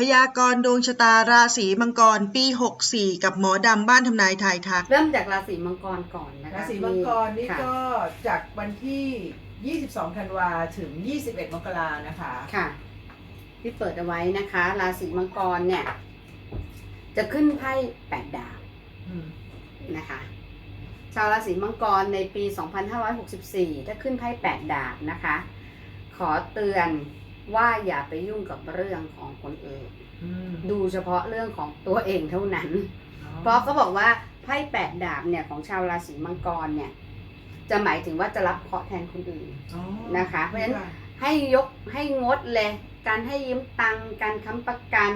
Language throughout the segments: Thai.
พยากรณ์ดวงชะตาราศีมังกรปี 64 กับหมอดำบ้านทำนายทายทัก เริ่มจากราศีมังกรก่อนนะคะราศีมังกรนี่ค่ะก็จากวันที่ 22 ธันวาถึง 21 มกรานะคะ ค่ะ ที่เปิดเอาไว้นะคะ ราศีมังกรเนี่ย จะขึ้นไพ่แปดดาวอืมนะคะ ชาวราศีมังกรในปี 2564 ถ้าขึ้นไพ่แปดดาบนะคะ ขอเตือน ว่าอย่าไปยุ่งกับเรื่องของคนอื่น อืมดูเฉพาะเรื่องของตัวเองเท่านั้นอ๋อเพราะเขาบอกว่าไพ่แปดดาบเนี่ยของชาวราศีมังกรเนี่ย จะหมายถึงว่าจะรับเคราะห์แทนคนอื่น อ๋อนะคะเพราะฉะนั้น ให้ยกให้งดเลยการให้ยืมตังค์การค้ำประกัน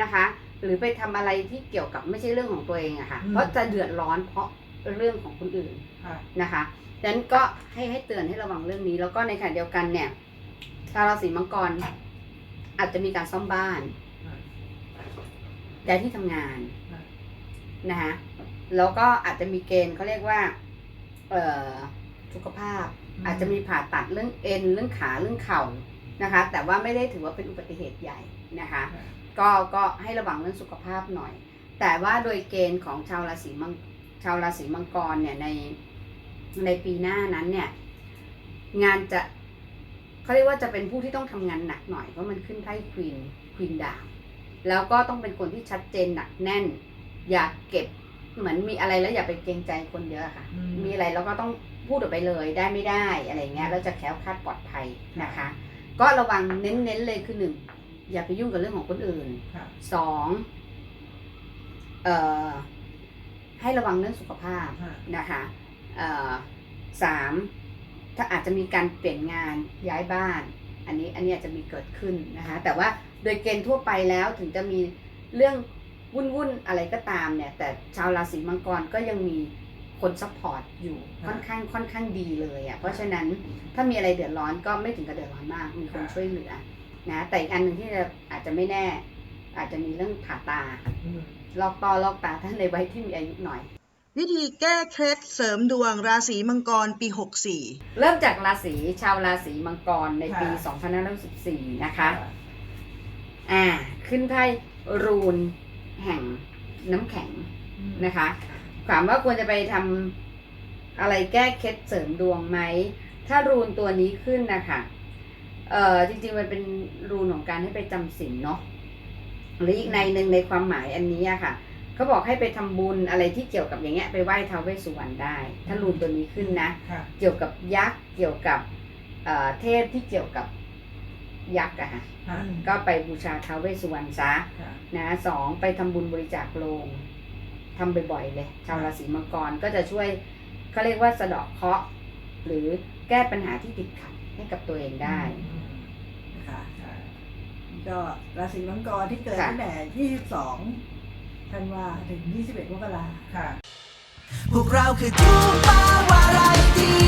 นะคะ หรือไปทำอะไรที่เกี่ยวกับไม่ใช่เรื่องของตัวเองอะค่ะเพราะจะเดือดร้อนเพราะเรื่องของคนอื่นค่ะ นะคะดังนั้นก็ให้ให้เตือนให้ระวังเรื่องนี้ แล้วก็ในขณะเดียวกันเนี่ย ชาวราศีมังกร อาจจะมีการซ่อมบ้านย้ายที่ทำงานนะคะแล้วก็อาจจะมีเกณฑ์เขาเรียกว่า เอ่อสุขภาพอืมอาจจะมีผ่าตัดเรื่องเอ็นเรื่องขาเรื่องเข่านะคะ แต่ว่าไม่ได้ถือว่าเป็นอุบัติเหตุใหญ่นะคะค่ะก็ก็ให้ระวังเรื่องสุขภาพหน่อย แต่ว่าโดยเกณฑ์ของชาวราศีมังชาวราศีมังกรเนี่ยในในปีหน้านั้นเนี่ย งานจะ เขาเรียกว่าจะเป็นผู้ที่ต้องทำงานหนักหน่อยเพราะมันขึ้นไพ่ควีนควีนดาวแล้วก็ต้องเป็นคนที่ชัดเจนหนักแน่น อย่าเก็บเหมือนมีอะไรแล้วอย่าไปเกรงใจคนเยอะค่ะอืมมีอะไรแล้วก็ต้องพูดออกไปเลยได้ไม่ได้อะไรเงี้ยแล้วจะแคล้วคลาดปลอดภัยนะคะ ก็ระวังเน้นๆเลยคือหนึ่งอย่าไปยุ่งกับเรื่องของคนอื่นค่ะสองเอ่อให้ระวังเรื่องสุขภาพค่ะนะคะเอ่อสาม ถ้าอาจจะมีการเปลี่ยนงานย้ายบ้าน อันนี้อันนี้อาจจะมีเกิดขึ้นนะคะแต่ว่าโดยเกณฑ์ทั่วไปแล้วถึงจะมีเรื่องวุ่นวุ่นๆอะไรก็ตามเนี่ยแต่ชาวราศีมังกรก็ยังมีคนซัพพอร์ตอยู่ค่อนข้างค่อนข้างดีเลยอะ่ะเพราะฉะนั้นถ้ามีอะไรเดือดร้อนก็ไม่ถึงกับเดือดร้อนมาก มีคนช่วยเหลือนะแต่อีกอันหนึ่งที่จะอาจจะไม่แน่ อาจจะมีเรื่องผ่าตาอืมลอกตอลอกตาท่านในวัยที่มีอายุหน่อย วิธีแก้เคล็ดเสริมดวงราศีมังกรปี 64 เริ่มจากราศีชาวราศีมังกรในปี2514นะคะ อ่า ขึ้นไพ่รูนแห่งน้ำแข็งอืมนะคะ ถามว่าควรจะไปทำอะไรแก้เคล็ดเสริมดวงไหม ถ้ารูนตัวนี้ขึ้นนะคะ เอ่อ จริงๆ มันเป็นรูนของการให้ไปจำศีลเนาะหรืออีกในหนึ่งในความหมายอันนี้อะค่ะ เขาบอกให้ไปทำบุญอะไรที่เกี่ยวกับอย่างเงี้ยไปไหว้ท้าวเวสสุวรรณได้ ถ้ารูนตัวนี้ขึ้นนะค่ะเกี่ยวกับยักษ์เกี่ยวกับเอ่อเทพที่เกี่ยวกับยักษ์อะค่ะค่ะก็ไปบูชาท้าวเวสสุวรรณซะค่ะนะสองไปทำบุญบริจาคโลงทำบ่อยๆเลย ชาวราศีมังกรก็จะช่วยเขาเรียกว่าสะเดาะเคราะห์หรือแก้ปัญหาที่ติดขัดให้กับตัวเองได้อืมนะคะก็ราศีมังกรที่เกิดค่ะตั้งแต่22 ธันวาถึง 21มกราค่ะ พวกเราคือทูปาวาไรตี้